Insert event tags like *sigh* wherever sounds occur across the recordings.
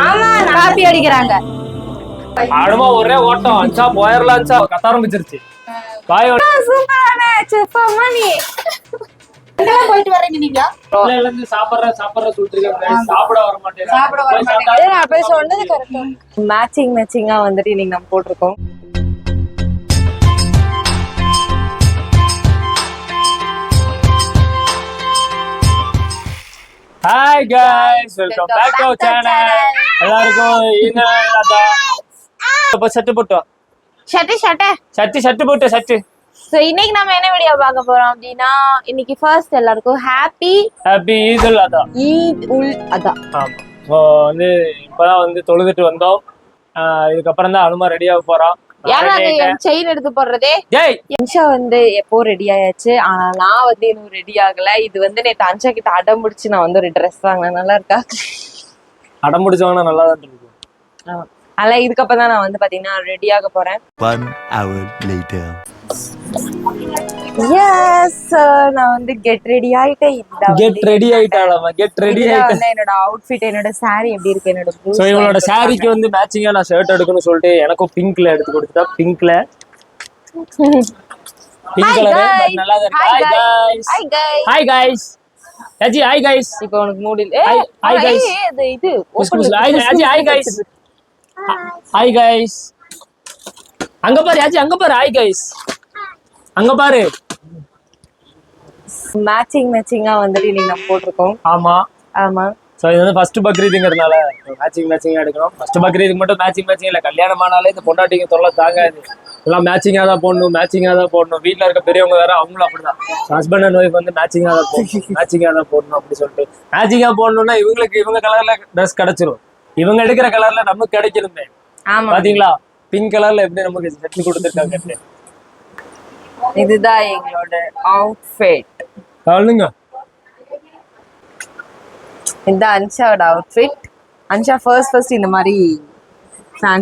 ஆமா காப்பி அடிக்கிறாங்க. ஆடுமா ஒரே ஓட்டம். அஞ்சா போயிடலாம் அஞ்சா கத்த ஆரம்பிச்சிருச்சு. பாய் சூப்பரான செஃப் அம்மா நீ எங்கெல்லாம் போயிட்டு வர்றீங்க நீங்க? இருந்து சாப்பிடுற சாப்பிடுற சொல்லிட்டு சாப்பிட வர மாட்டேன். சாப்பிட வர மாட்டேன். ஏய், நான் போய் சொன்னது கரெக்டா மேட்சிங் மேட்சிங்கா வந்துட்டு இன்னைக்கு நம்ம போட்டிருக்கோம். Hi guys. Welcome back to channel எல்லாருக்கும் இந்த அப்ப சட்டு போட்டோம் ஷட்டு ஷட்டு சட்டு. சட்டு போட்டு சட்டு. சோ இன்னைக்கு நம்ம என்ன வீடியோ பார்க்க போறோம் அப்படின்னா இன்னைக்கு ஃபர்ஸ்ட் எல்லாருக்கும் ஹாப்பி ஹாப்பி ஈதுல் அதா ஈத் உல் அதா ஆமா. வந்து இப்பதான் வந்து தொழுதுட்டு வந்தோம். இதுக்கப்புறம் தான் அனுமா ரெடியாக போறோம் செயின் எடுத்து போடுறதே? ஏய். அன்ஷா வந்து எப்போ ரெடி ஆயாச்சு? ஆனா நான் வந்து இன்னும் ரெடி ஆகல. இது வந்து நேத்து அன்ஷா கிட்ட அடம் பிடிச்சு நான் வந்து ஒரு ட்ரெஸ் வாங்கினேன். நல்லா இருக்கா? அடம் பிடிச்சவங்கன்னா நல்லா தான் இருக்கும் அதனால இதுக்கப்புறம் தான் நான் வந்து பாத்தீங்கன்னா ரெடி ஆக போறேன். One hour later. எஸ் நான் வந்து கெட் ரெடி ஆயிட்டேன். கெட் ரெடி ஆயிட்டாளம்மா கெட் ரெடி இதுதான் ஆயிட்டா வந்து என்னோட அவுட்ஃபிட் என்னோட saree எப்படி இருக்கு என்னோட சாரிக்கு வந்து மேட்சிங்கா நான் ஷர்ட் எடுக்கணும்னு சொல்லிட்டு எனக்கும் பிங்க்ல எடுத்து கொடுத்துட்டா. பிங்க்ல பிங்க் கலர். நல்லா இருக்கு. Hi guys Hi guys. Hi guys Aji hi இப்போ உனக்கு மூடி Hi- hi guys. இது. Hi Aji hi hi guys அங்க பாரு அஜி அங்க பாரு ஹாய் கைஸ் அங்க பாரு மேட்சிங் மேட்சிங்கா வந்துட்டு இன்னைக்கு நம்ம போட்டிருக்கோம். ஆமா. ஆமா. ஸோ இது வந்து ஃபர்ஸ்ட் பக்ரீதுங்கிறதுனால மேட்சிங் மேட்சிங் எடுக்கணும். ஃபர்ஸ்ட் பக்ரீதுக்கு மட்டும் மேட்சிங் மேட்சிங் இல்லை. கல்யாணம் ஆனாலே இந்த பொண்டாட்டிங்க தொல்லை தாங்காது. எல்லாம் மேட்சிங்காக தான் போடணும் மேட்சிங்காக தான் போடணும். வீட்டில் இருக்க பெரியவங்க வேற அவங்களும் அப்படிதான். ஹஸ்பண்ட் அண்ட் ஒய்ஃப் வந்து மேட்சிங்காக தான் போடணும் மேட்சிங்காக தான் போடணும் அப்படி சொல்லிட்டு. மேட்சிங்காக போடணும்னா இவங்களுக்கு இவங்க கலர்ல ட்ரெஸ் கிடைச்சிரும். இவங்க எடுக்கிற கலர்ல நமக்கு கிடைக்கணுமே. ஆமா. பாத்தீங்களா? பிங்க் கலர்ல எப்படி நமக்கு செட்டி கொடுத்துருக்காங்க இதுதான் எங்களோட அவுட்ஃபிட் சொல்லுங்க இதுதான் அன்ஷாவோட அவுட்ஃபிட் அன்ஷா ஃபர்ஸ்ட் ஃபர்ஸ்ட் இந்த மாதிரி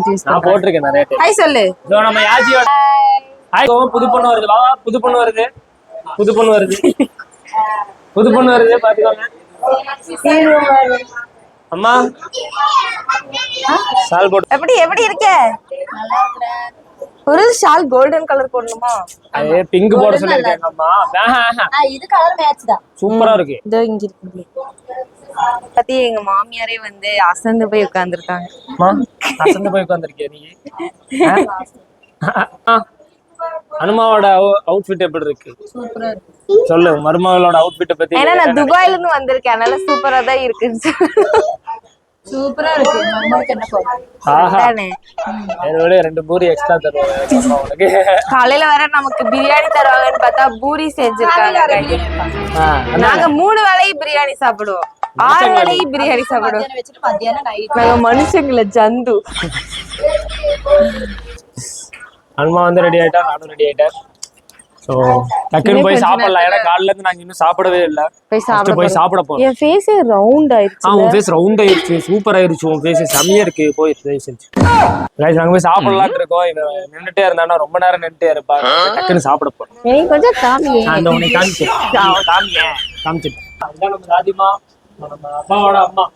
யூஸ் நான் போட்டிருக்கேன் நிறைய ஹாய் சொல்லு. ஸோ நம்ம யாஜியோட ஹாய் புது பொண்ணு வருது. வா வா, புது பொண்ணு வருது. புது பொண்ணு வருது. புது பொண்ணு வருது பாத்துக்கோங்க. அம்மா. சால் போட்டு எப்படி எப்படி இருக்க? ஒரு ஷால் கோல்டன் கலர் போடணுமா? ஏ பிங்க் போட சொல்லிருக்கேன் அம்மா ஆ, இது கலர் மேட்ச் தான். சூப்பரா இருக்கு. இதோ இங்க இருக்கு. பத்தி எங்க மாமியாரே வந்து அசந்து போய் உட்கார்ந்துருக்காங்க. அம்மா அசந்து போய் உட்காந்துருக்கிய நீ? அனுமாவோட அவுட்ஃபிட் எப்படி இருக்கு? சூப்பரா இருக்கு. சொல்லு மருமகளோட அவுட்ஃபிட்டை பத்தி ஏன்னா நான் துபாயில இருந்து வந்திருக்கேன். அதனால சூப்பரா தான் இருக்குன்னு. சூப்பரா இருக்கு. ரெண்டு பூரி எக்ஸ்ட்ரா தருவாங்க. காலையில வர நமக்கு பிரியாணி தருவாங்கன்னு பார்த்தா பூரி செஞ்சிருக்காங்க. ஆ, நாங்க மூணு வேளையும் பிரியாணி சாப்பிடுவோம். ஆறு வேளையும் பிரியாணி சாப்பிடுவோம். நாங்க மனுஷங்கள ஜந்து. அனுமா வந்து ரெடி ஆயிட்டா? நானும் ரெடி ஆயிட்டேன். ஸோ டக்குன்னு போய் சாப்பிடலாம். ஏன்னா காலையில இருந்து நாங்க இன்னும் சாப்பிடவே இல்ல. போய் சாப்பிட போய் சாப்பிட போறோம். என் ஃபேஸே ரவுண்ட் ஆயிடுச்சு ஆ உன் ஃபேஸ் ரவுண்ட் ஆயிருச்சு சூப்பர் ஆயிருச்சு உன் ஃபேஸ் செம்மையா இருக்கு. போய் ஃபேஸ் கைஸ் நாங்க போய் சாப்பிடலாம்னு இருக்கோம். இவன் நின்னுட்டே இருந்தானா ரொம்ப நேரம் நின்னுட்டே இருப்பா. டக்குன்னு சாப்பிட போறோம். எனக்கு கொஞ்சம் காமி. அந்த உன்னை காமிச்சு காமிக்க காமிச்சிட்டு அதுதான் நம்ம தாதிமா நம்ம அப்பாவோட அம்மா.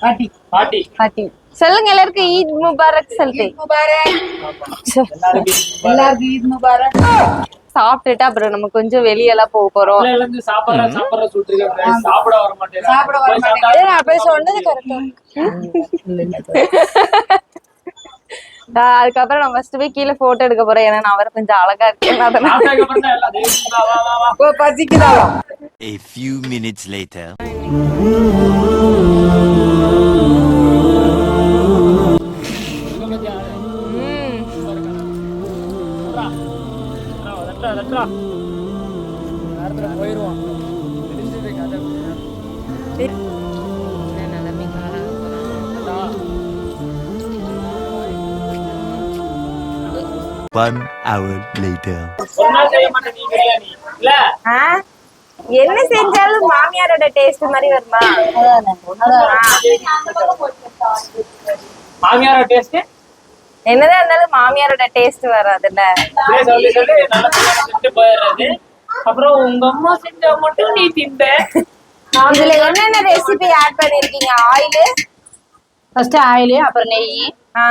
பாட்டி பாட்டி. பாட்டி. சொல்லுங்க எல்லாருக்கும் ஈத் முபாரக் சொல்லிட்டு. முபாரக். எல்லாருக்கும் ஈத் முபாரக். சாப்பிட்டுட்டு அப்புறம் நம்ம கொஞ்சம் வெளியெல்லாம் போக போறோம். அதுக்கப்புறம் நான் ஃபர்ஸ்ட் போய் கீழே போட்டோ எடுக்க போறேன். ஏன்னா நான் அவரை கொஞ்சம் அழகா இருக்கேன். அதனால. ஓ பசிக்குதாவா A few minutes later. One hour later. ஆ? என்ன செஞ்சாலும் மாமியாரோட டேஸ்ட் மாதிரி வருமா? மாமியார டேஸ்ட் என்னதான் இருந்தாலும் மாமியாரோட டேஸ்ட் வராதுல்ல? அப்புறம் உங்க அம்மா செஞ்சா மட்டும் நீ திம்ப இதுல என்னென்ன ரெசிபி ஆட் பண்ணிருக்கீங்க? ஆயில்? ஃபர்ஸ்ட் ஆயில் அப்புறம் நெய் ஆ.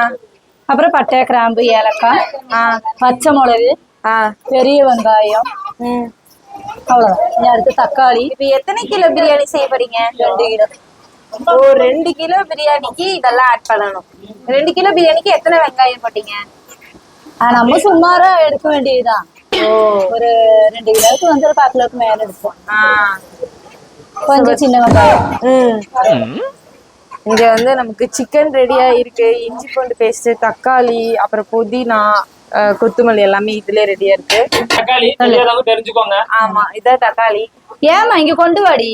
அப்புறம் பட்டை கிராம்பு ஏலக்காய் ஆ. பச்சை மிளகு ஆ. பெரிய வெங்காயம் ம். அவ்வளவுதான். அடுத்து தக்காளி. இப்போ எத்தனை கிலோ பிரியாணி செய்ய போறீங்க? ரெண்டு கிலோ. ஓ ரெண்டு கிலோ பிரியாணிக்கு இதெல்லாம் ஆட் பண்ணணும். ரெண்டு கிலோ பிரியாணிக்கு எத்தனை வெங்காயம் போட்டீங்க? நம்ம சுமாரா எடுக்க வேண்டியதுதான். ஒரு ரெண்டு கிலோவுக்கு வந்து ஒரு பத்து கிலோவுக்கு மேல எடுப்போம். ஆ. கொஞ்சம் சின்ன வெங்காயம். இங்க வந்து நமக்கு சிக்கன் ரெடியா இருக்கு இஞ்சி பூண்டு பேஸ்ட் தக்காளி அப்புறம் புதினா கொத்தமல்லி எல்லாமே இதுலயே ரெடியா இருக்கு. தக்காளி தெரிஞ்சுக்கோங்க. ஆமா இதான் தக்காளி. ஏமா இங்க கொண்டு வாடி.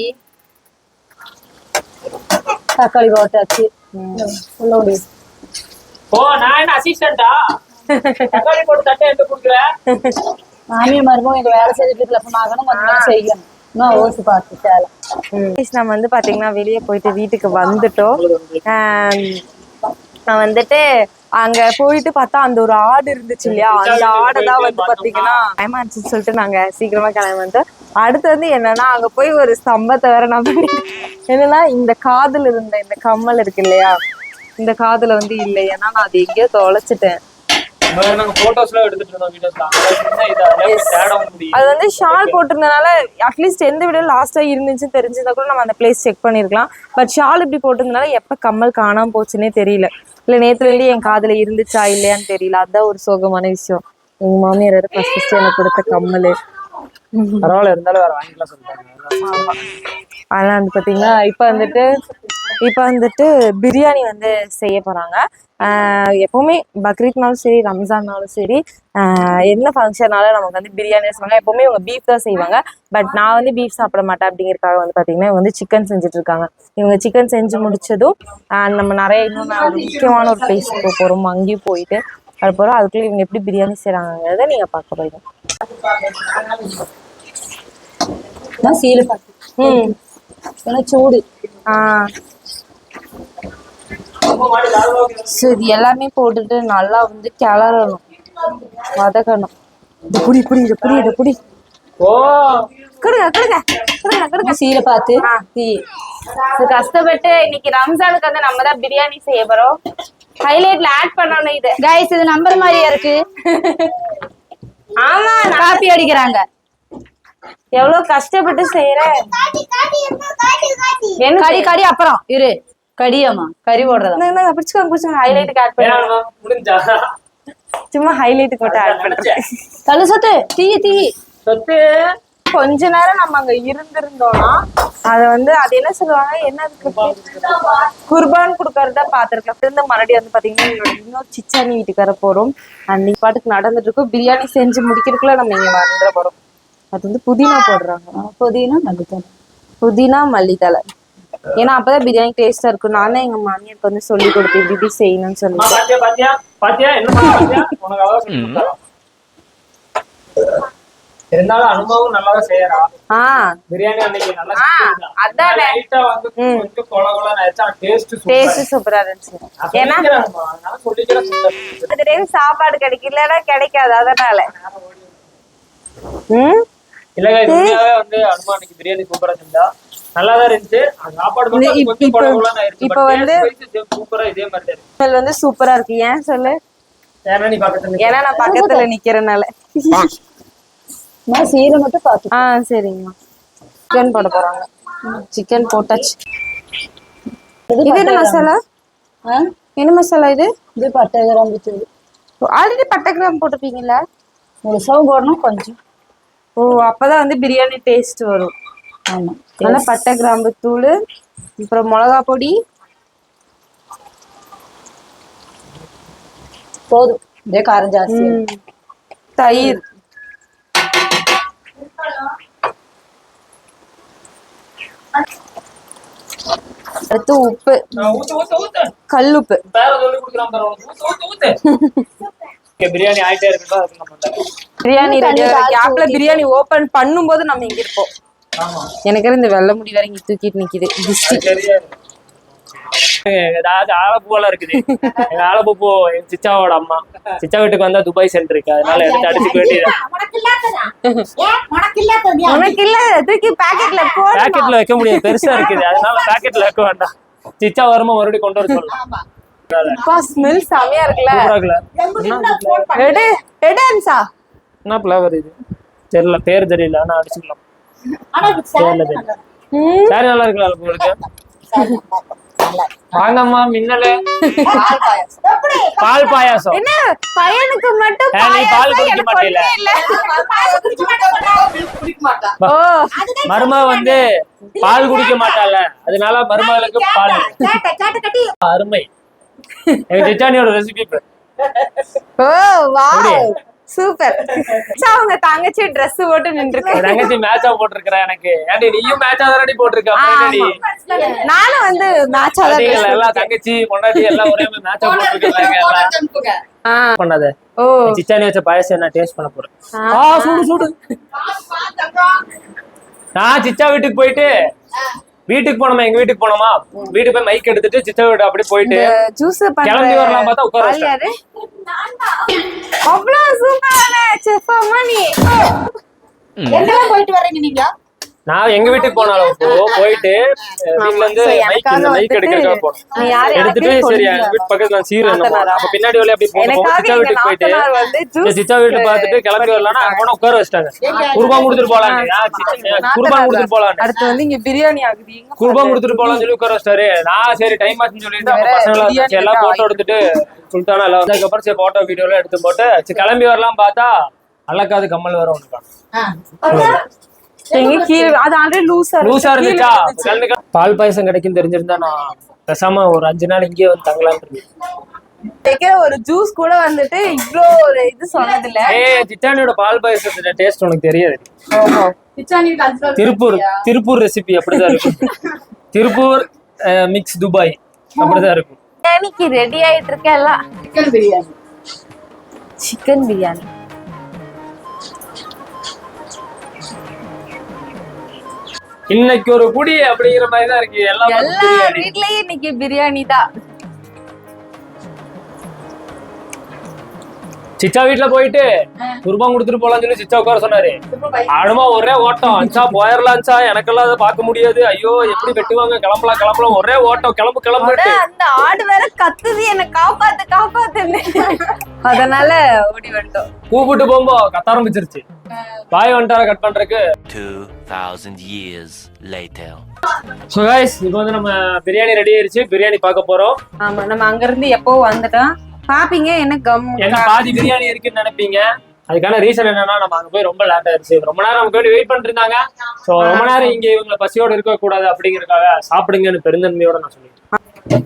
தக்காளி போட்டாச்சு. உள்ள ஓடி ஓ நான் என்ன அசிஸ்டண்டா தக்காளி போட்டு தட்டை எடுத்து கொடுக்குறேன்? *laughs* மாமியார் மருமகம் வேலை செய்துட்டு வீட்டுல கொஞ்சம் செய்யணும். இன்னும் ஓசி பார்த்து சேலை. நம்ம வந்து பாத்தீங்கன்னா வெளியே போயிட்டு வீட்டுக்கு வந்துட்டோம். நான் வந்துட்டு அங்க போயிட்டு பார்த்தா அந்த ஒரு ஆடு இருந்துச்சு இல்லையா? அந்த ஆடை தான் வந்து பாத்தீங்கன்னா ஏமாச்சுன்னு சொல்லிட்டு நாங்க சீக்கிரமா கிளம்பி வந்துட்டோம். அடுத்து வந்து என்னன்னா அங்க போய் ஒரு ஸ்தம்பத்தை வேற நான் என்னன்னா இந்த காதுல இருந்த இந்த கம்மல் இருக்கு இல்லையா? இந்த காதுல வந்து இல்லை ஏன்னா நான் அது எங்கேயோ தொலைச்சிட்டேன். அது வந்து ஷால் போட்டிருந்தனால அட்லீஸ்ட் எந்த வீடியோ லாஸ்டா இருந்துச்சுன்னு தெரிஞ்சிருந்தா கூட நம்ம அந்த பிளேஸ் செக் பண்ணிருக்கலாம். பட் ஷால் இப்படி போட்டிருந்தனால எப்ப கம்மல் காணாம போச்சுன்னே தெரியல. இல்ல நேத்துல இருந்து என் காதுல இருந்துச்சா இல்லையான்னு தெரியல. அதான் ஒரு சோகமான விஷயம். எங்க மாமியார் ஃபர்ஸ்ட் ஃபர்ஸ்ட் எனக்கு கொடுத்த கம்மல். பரவாயில்ல இருந்தாலும் வேற வாங்கிக்கலாம் சொல்லிட்டாங்க. அதெல்லாம் வந்து பாத்தீங்கன்னா இப்ப வந்துட்டு இப்ப வந்துட்டு பிரியாணி வந்து செய்ய போறாங்க. ஆஹ் எப்பவுமே பக்ரீத்னாலும் சரி ரம்ஜான்னாலும் சரி என்ன ஃபங்க்ஷனாலும் நமக்கு வந்து பிரியாணி செய்வாங்க. எப்பவுமே இவங்க பீஃப் தான் செய்வாங்க. பட் நான் வந்து பீஃப் சாப்பிட மாட்டேன் அப்படிங்கறதுக்காக வந்து பாத்தீங்கன்னா இவங்க வந்து சிக்கன் செஞ்சுட்டு இருக்காங்க இவங்க சிக்கன் செஞ்சு முடிச்சதும் நம்ம நிறைய இன்னும் முக்கியமான ஒரு பிளேஸ் போக போறோம். அங்கேயும் போயிட்டு அது போறோம் அதுக்குள்ள இவங்க எப்படி பிரியாணி செய்றாங்கிறத நீங்க பார்க்க நான் சீலை பார்த்து ம். ஏன்னா சூடு. ஆஹ் ஸோ இது எல்லாமே போட்டுட்டு நல்லா வந்து கிளறணும். வதக்கணும். இது புடி புடி இது புடி இது புடி. ஓ. கொடுங்க கொடுங்க கொடுங்க கொடுங்க. சீலை பார்த்து. கஷ்டப்பட்டு இன்னைக்கு ரம்ஜானுக்கு வந்து நம்ம தான் பிரியாணி செய்ய போறோம். ஹைலைட்ல ஆட் பண்ணணும் இது. கைஸ் இது நம்பர் மாதிரியா இருக்கு? ஆமா காப்பி அடிக்கிறாங்க. எவ்வளவு கஷ்டப்பட்டு செய்யறேன் என்ன கடி கடி அப்புறம். இரு. கடியாமா கறி போடுறதா? பிடிச்சுக்கோங்க பிடிச்சுக்கோங்க. ஹைலைட்டுக்கு ஆட் பண்ண சும்மா ஹைலைட்டுக்கு மட்டும் ஆட் பண்றேன் தள்ளு சொத்து. தீ தீ. சொத்து? கொஞ்ச நேரம் நம்ம அங்க இருந்திருந்தோம்னா அத வந்து அது என்ன சொல்லுவாங்க? என்ன குர்பான் கொடுக்கறத பாத்திருக்கலாம் இருந்து மறுபடியும் வந்து பாத்தீங்கன்னா எங்களோட இன்னொரு சிச்சானி வீட்டுக்கு வர போறோம். அன்னைக்கு பாட்டுக்கு நடந்துட்டு இருக்கோம். பிரியாணி செஞ்சு முடிக்கிறதுக்குள்ள நம்ம இங்க வந்துட போறோம். அது வந்து புதினா போடுறாங்க. புதினா நல்லது புதினா மல்லித்தலை ஏன்னா அப்பதான் பிரியாணி டேஸ்டா இருக்கும். நான் தான் எங்க மாமியாருக்கு வந்து சொல்லி கொடுத்தேன் இப்படி செய்யணும்னு சொல்லி அம்மா, பாத்தியா பாத்தியா? பாத்தியா? என்ன பாத்தியா? உனக்கு அவ்வளவு சொல்லி கொடுத்தாரா? இருந்தாலும் அனுபவம் செய்யறா. பிரியாணி அன்னைக்கு நல்லா. அதானே. லைட்டா வந்து கொஞ்சம் கொல டேஸ்ட் டேஸ்ட் சூப்பரா இருந்துச்சு. ஏன்னா சொல்லிக்கிறேன். சாப்பாடு கிடைக்கலன்னா கிடைக்காது. அதனால. ம்? இல்லங்க இது உண்மையாவே வந்து அனுமா அன்னைக்கு பிரியாணி சூப்பரா செஞ்சா. நல்லாதான் இருந்துச்சு. அந்த சாப்பாடு மட்டும் இது அது இப்ப- கொஞ்சம் வந்து- சூப்பரா இதே மாதிரி தான் இருக்கு. ஸ்மெல் வந்து சூப்பரா இருக்கு. ஏன் சொல்லு? ஏன்னா நான் பக்கத்துல நிக்கிறனால. நான் சீலை மட்டும் பார்த்து ஆ சரிங்கம்மா. சிக்கன் போட போறாங்க. சிக்கன் போட்டாச்சு. இது என்ன மசாலா? என்ன மசாலா இது? இது பட்டை கிராம்பு ஆல்ரெடி பட்டை கிராம் போட்டிருப்பீங்கல்ல? முழுசாவும் போடணும் கொஞ்சம். ஓ அப்பதான் வந்து பிரியாணி டேஸ்ட் வரும். ஆமா. நல்லா பட்டை கிராம்பு தூள் அப்புறம் மிளகா பொடி. போதும். இதே காரம் ஜாஸ்தி ம், தயிர். அடுத்து உப்பு. ஊத்து ஊத்து ஊத்து. கல் உப்பு. பேர சொல்லி கொடுக்குறான் பாரு உனக்கு. ஊத்து ஊத்து ஊத்து. இங்க *laughs* பிரியாணி ஆயிட்டே இருக்கட்டும் அதுக்கு நம்ம. பிரியாணி கேப்ல பிரியாணி ஓபன் பண்ணும்போது நம்ம இங்க இருப்போம். ஆமா. எனக்கு இந்த வெள்ளை முடி வேற இங்க தூக்கிட்டு நிக்குது. ஏதாவது ஆலப்பூவெல்லாம் இருக்குது. எங்க ஆலப்பூ எங்க சிச்சாவோட அம்மா. சிச்சா வீட்டுக்கு வந்தா துபாய் சென்டர் இருக்கு அதனால எடுத்து அடிச்சுக்க வேண்டியது பாக்கெட்ல வைக்க முடியாது. பெருசா இருக்குது. அதனால பாக்கெட்ல வைக்க வேண்டாம். சிச்சா வருமா மறுபடியும் கொண்டு வர சொல்லலாம் அப்பா ஸ்மெல் செமையா இருக்குல்ல. சூப்பரா இருக்குல்ல. எடு எடு அன்சா. என்ன ஃபிளவர் இது? தெரியல பேர் தெரியல ஆனா அடிச்சுக்கலாம். ஆனா இது தெரியல தெரியல. ம் சாரி நல்லா இருக்குல்ல உங்களுக்கு? வாங்கம்மா மின்னலு. பால் பாயாசம். என்ன? பையனுக்கு மட்டும் பால் குடிக்க மாட்டேல. ஒண்ணுமே இல்ல. பால் குடிக்க மாட்டேன். ஓ. மருமக வந்து பால் குடிக்க மாட்டாள. அதனால மருமகளுக்கு பால் அருமை. சிச்சானியோட ரெசிபி ஓ வாவ் சூப்பர். அவங்க தங்கச்சி Dress போட்டு நின்றுருக்கு. தங்கச்சி மேட்சா போட்டிருக்கிற எனக்கு. ஏன்டி நீயும் மேட்சா தானடி போட்டிருக்க? என்னடி? நானும் வந்து மேட்சா தான் எல்லாம் தங்கச்சி பொண்டாட்டி எல்லாம் ஒரே மாதிரி மேட்சா போட்டிருக்காங்க எல்லாம். ஆ. பண்ணாத? ஓ. சிச்சானி வச்ச பாயசம் நான் டேஸ்ட் பண்ண போறேன் ஆ. சூடு சூடு. நான் சிச்சா வீட்டுக்கு போயிட்டு வீட்டுக்கு போனோமா? எங்க வீட்டுக்கு போனோமா? வீட்டுக்கு போய் மைக் எடுத்துட்டு சிச்சா வீட்டு அப்படி போயிட்டு ஜூஸ் கிளம்பி வரலாம் பார்த்தா உட்கார அவ்வளவு சூப்பரான செஃப் அம்மா நீ. எங்கெல்லாம் போயிட்டு வர்றீங்க நீங்க நான் எங்க வீட்டுக்கு போனாலும் இப்போ போயிட்டு வீட்ல இருந்து மைக் இந்த மைக் எடுக்கிறதுக்காக போனோம். எடுத்துட்டு சரி. எங்க வீட்டு பக்கத்துல நான் சீர்? அப்ப பின்னாடி வழி அப்படி போனோம்? சிச்சா வீட்டுக்கு போயிட்டு சிச்சா வீட்டு பார்த்துட்டு கிளம்பி வரலாம்னா அங்க போனா உட்கார வச்சிட்டாங்க. குருபான் கொடுத்துட்டு போலாம் குருபான் கொடுத்துட்டு போலாம் அடுத்து வந்து இங்க பிரியாணி ஆகுது. குருபான் கொடுத்துட்டு போலாம்னு சொல்லி உட்கார வச்சிட்டாரு. நான் சரி டைம் ஆச்சுன்னு சொல்லிட்டு அவங்க பசங்க எல்லாம் போட்டோ எடுத்துட்டு சுல்தானா எல்லாம் அதுக்கப்புறம் சரி போட்டோ வீடியோ எல்லாம் எடுத்து போட்டு கிளம்பி வரலாம் பார்த்தா அல்லக்காது கம்மல் வேற ஒன்று அது ஆல்ரெடி லூசா லூசா இருந்துச்சா? பால் பாயசம் கிடைக்கும் தெரிஞ்சிருந்தா நான் பேசாம ஒரு அஞ்சு நாள் இங்கேயே வந்து தங்கலாம்னு இருக்கேன் வைக்கிற ஒரு ஜூஸ் கூட வந்துட்டு இவ்ளோ ஒரு இது சொன்னது இல்ல ஏய் சிட்டானியோட பால் பாயசத்தோட டேஸ்ட் உனக்கு தெரியாது. திருப்பூர் திருப்பூர் ரெசிபி அப்படிதான் இருக்கும். திருப்பூர் மிக்ஸ் துபாய் அப்படிதான் இருக்கும். ரெடி ஆயிட்டு இருக்க எல்லாம் சிக்கன் பிரியாணி சிக்கன் பிரியாணி இன்னைக்கு ஒரு குடி அப்படிங்கிற மாதிரி தான் இருக்கு. எல்லாம் எல்லா வீட்லயும் இன்னைக்கு பிரியாணி தான் சிச்சா வீட்டுல போயிட்டு குருபான் கொடுத்துட்டு போலாம்னு சொல்லி சிச்சா உட்கார சொன்னாரு. ஆடுமா ஒரே ஓட்டம். அஞ்சா போயிடலாம் எனக்கெல்லாம் அதை பார்க்க முடியாது. ஐயோ எப்படி வெட்டுவாங்க? கிளம்பலாம் கிளம்பலாம். ஒரே ஓட்டம். கிளம்பு கிளம்பு அந்த ஆடு வேற கத்துது. என்ன காப்பாத்து காப்பாத்துன்னு. *laughs* அதனால ஓடி வந்துட்டோம். கூப்பிட்டு போகும்போ கத்த ஆரம்பிச்சிருச்சு. பாய் வந்துட்டார கட் பண்றதுக்கு. 2,000 years later. ஸோ கைஸ் இப்போ வந்து நம்ம பிரியாணி ரெடி ஆயிருச்சு. பிரியாணி பார்க்க போறோம். ஆமா நம்ம அங்க இருந்து எப்போ வந்துட்டோம்? பாப்பீங்க என்ன கம் என்ன பாதி பிரியாணி இருக்குன்னு நினைப்பீங்க. அதுக்கான ரீசன் என்னன்னா நம்ம அங்க போய் ரொம்ப லேட் ஆயிருச்சு. ரொம்ப நேரம் நமக்கு வேண்டி வெயிட் பண்ணிட்டு இருந்தாங்க. ஸோ ரொம்ப நேரம் இங்க இவங்களை பசியோட இருக்க கூடாது அப்படிங்கறதுக்காக சாப்பிடுங்கன்னு பெருந்தன்மையோட நான் சொல்லிட்டேன்.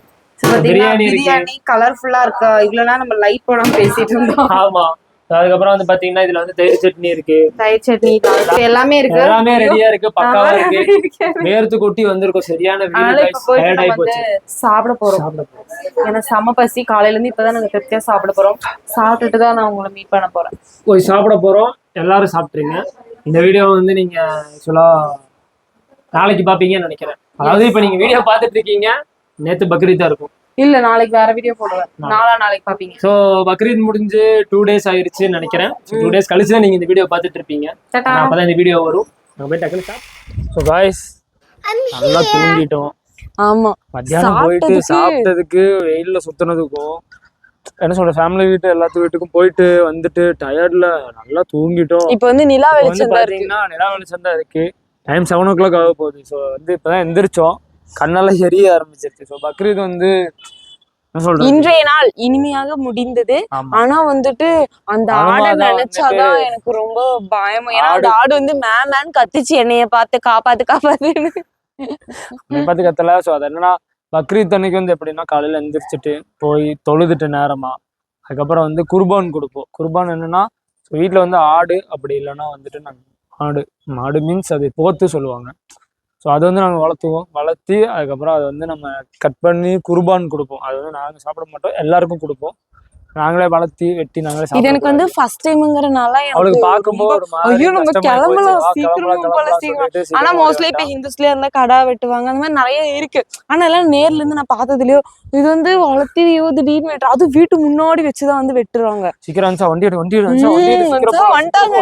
பிரியாணி. பிரியாணி கலர்ஃபுல்லா இருக்கா? இவ்வளவு நம்ம லைட் போடாம பேசிட்டு இருந்தோம். ஆமா. அதுக்கப்புறம் வந்து பாத்தீங்கன்னா இதுல வந்து தயிர் சட்னி இருக்கு. தயிர் சட்னி எல்லாமே இருக்கு. எல்லாமே ரெடியா இருக்கு பக்காவா இருக்கு. வேர்த்து கொட்டி வந்திருக்கும் சரியான சாப்பிட போறோம். சாப்பிட போறோம். ஏன்னா செம பசி காலையில இருந்து இப்பதான் நாங்க திருப்தியா சாப்பிட போறோம். சாப்பிட்டுட்டு தான் நான் உங்களை மீட் பண்ண போறேன். போய் சாப்பிட போறோம். எல்லாரும் சாப்பிட்றீங்க இந்த வீடியோ வந்து நீங்க ஆக்சுவலா நாளைக்கு பாப்பீங்கன்னு நினைக்கிறேன். அதாவது இப்ப நீங்க வீடியோ பார்த்துட்டு இருக்கீங்க நேத்து பக்ரீத்தா இருக்கும். இல்ல நாளைக்கு வேற வீடியோ போடுவேன். நாளா நாளைக்கு பாப்பீங்க. ஸோ பக்ரீத் முடிஞ்சு டூ டேஸ் ஆயிருச்சுன்னு நினைக்கிறேன். டூ டேஸ் கழிச்சு தான் நீங்க இந்த வீடியோ பார்த்துட்டு இருப்பீங்க. அப்பதான் இந்த வீடியோ வரும். நான் போய் டக்குனு ஸோ காய்ஸ் நல்லா தூங்கிட்டோம். ஆமா. மத்தியானம் போயிட்டு சாப்பிட்டதுக்கு- வெயில்ல சுத்தினதுக்கும் என்ன சொல்ற ஃபேமிலி வீட்டு எல்லாத்து வீட்டுக்கும் போயிட்டு வந்துட்டு டயர்ட்ல நல்லா தூங்கிட்டோம். இப்ப வந்து நிலா வெளிச்சம் தான் இருக்கு. நிலா வெளிச்சம் தான் இருக்கு. டைம் செவன் ஓ கிளாக் ஆக போகுது. ஸோ வந்து இப்பதான் எந்திரிச்சோம். கண்ணெல்லாம் எரிய ஆரம்பிச்சிருச்சு ஸோ பக்ரீத் வந்து இன்றைய நாள் இனிமையாக முடிந்தது. ஆனா வந்துட்டு அந்த ஆடை நினைச்சாதான் எனக்கு ரொம்ப பயம். ஏன்னா அந்த ஆடு வந்து மே மேன் கத்துச்சு என்னைய பார்த்து காப்பாத்து காப்பாத்துன்னு. பார்த்து கத்தல. ஸோ அது என்னன்னா பக்ரீத் அன்னைக்கு வந்து எப்படின்னா காலையில எந்திரிச்சிட்டு போய் தொழுதுட்டு நேரமா அதுக்கப்புறம் வந்து குர்பான் கொடுப்போம். குர்பான் என்னன்னா வீட்டில் வந்து ஆடு அப்படி இல்லைன்னா வந்துட்டு நாங்கள் மாடு மாடு மீன்ஸ் அது போத்து சொல்லுவாங்க. ஸோ அது வந்து நாங்கள் வளர்த்துவோம். வளர்த்தி அதுக்கப்புறம் அதை வந்து நம்ம கட் பண்ணி குர்பான் கொடுப்போம். அது வந்து நாங்கள் சாப்பிட மாட்டோம். எல்லாருக்கும் கொடுப்போம். நாங்களே வளர்த்தி வெட்டி நாங்களே இது எனக்கு வந்து. ஃபர்ஸ்ட் டைம்ங்கறனால அவளுக்கு மாதிரி ஐயோ நம்ம. கிளம்பலாம். சீக்கிரமா போல சீக்கிரம். ஆனா மோஸ்ட்லி இப்ப. ஹிந்துஸ்ல இருந்தா கடா வெட்டுவாங்க. அந்த மாதிரி நிறைய இருக்கு. ஆனா எல்லாம் நேர்ல இருந்து நான் பார்த்ததுலயோ இது வந்து வளர்த்தியோ திடீர்னு வெட்டுற. அது வீட்டு முன்னாடி வச்சுதான் வந்து வெட்டுறாங்க. சீக்கிரம் வண்டி வண்டி வண்டி வந்துட்டாங்க.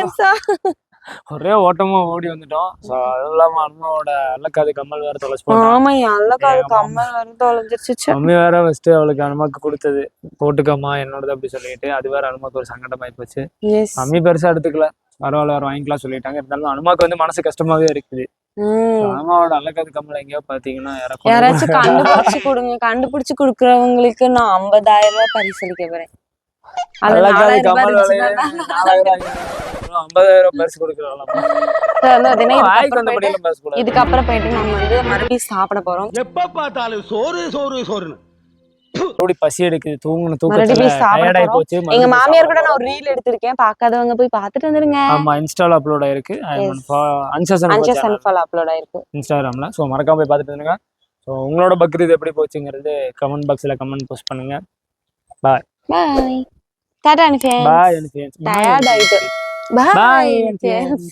ஒரே ஓட்டமா ஓடி வந்துட்டோம். சோ அது இல்லாம அம்மாவோட அல்லக்காது கம்மல் வேற தொலைச்சு ஆமா அல்லக்கா அது ஆமா. கம்மல் வர தொலைஞ்சிருச்சு மம்மி வேற ஃபர்ஸ்ட் அவளுக்கு அனுமாக்கு கொடுத்தது. போட்டுக்கம்மா என்னோடது அப்படி சொல்லிட்டு. அது வேற அனுமாக்கு ஒரு சங்கடமாயி போச்சு. எஸ் மம்மி பெருசா எடுத்துக்கல. பரவாயில்ல வேற வாங்கிக்கலாம் சொல்லிட்டாங்க. இருந்தாலும் அனுமாக்கு வந்து மனசு கஷ்டமாவே இருக்குது. So, அனுமாவோட அல்லக்காது கம்மல் எங்கேயோ பாத்தீங்கன்னா யாராச்சும் கண்டுபிடிச்சு கொடுங்க. கண்டுபிடிச்சு கொடுக்கறவங்களுக்கு நான் ஐம்பதாயிரம் ரூபாய் பரிசளிக்க போறேன். நாலாயிரம் ஐயாயிரம், ஐம்பதாயிரம் பரிசு இதுக்கப்புறம் போயிட்டு- நம்ம வந்து மறுபடியும் சாப்பிட போறோம். எப்ப பார்த்தாலும் சோறு சோறு சோறுன்னு. அப்படி பசி எடுக்குது தூங்குன தூக்கத்துல போய். போச்சு எங்க மாமியார் கூட நான் ஒரு ரீல் எடுத்திருக்கேன். பார்க்காதவங்க போய் பார்த்துட்டு வந்துருங்க. ஆமா இன்ஸ்டால அப்லோட் ஆயிருக்கு. அன்சசன் அஞ்சு சன்ஃபால் அப்லோட் ஆயிருக்கு. இன்ஸ்டாகிராம்ல ஸோ மறக்காம போய் பார்த்துட்டு ஸோ உங்களோட பக்ரீத் எப்படி போச்சுங்கிறது கமெண்ட் பாக்ஸ்ல கமெண்ட் போஸ்ட் பண்ணுங்க. பாய் டாடா அனுப்பியன் பாய் எனக்கு டயர்ட் ஆயிட்டு Bye, பாய் friends.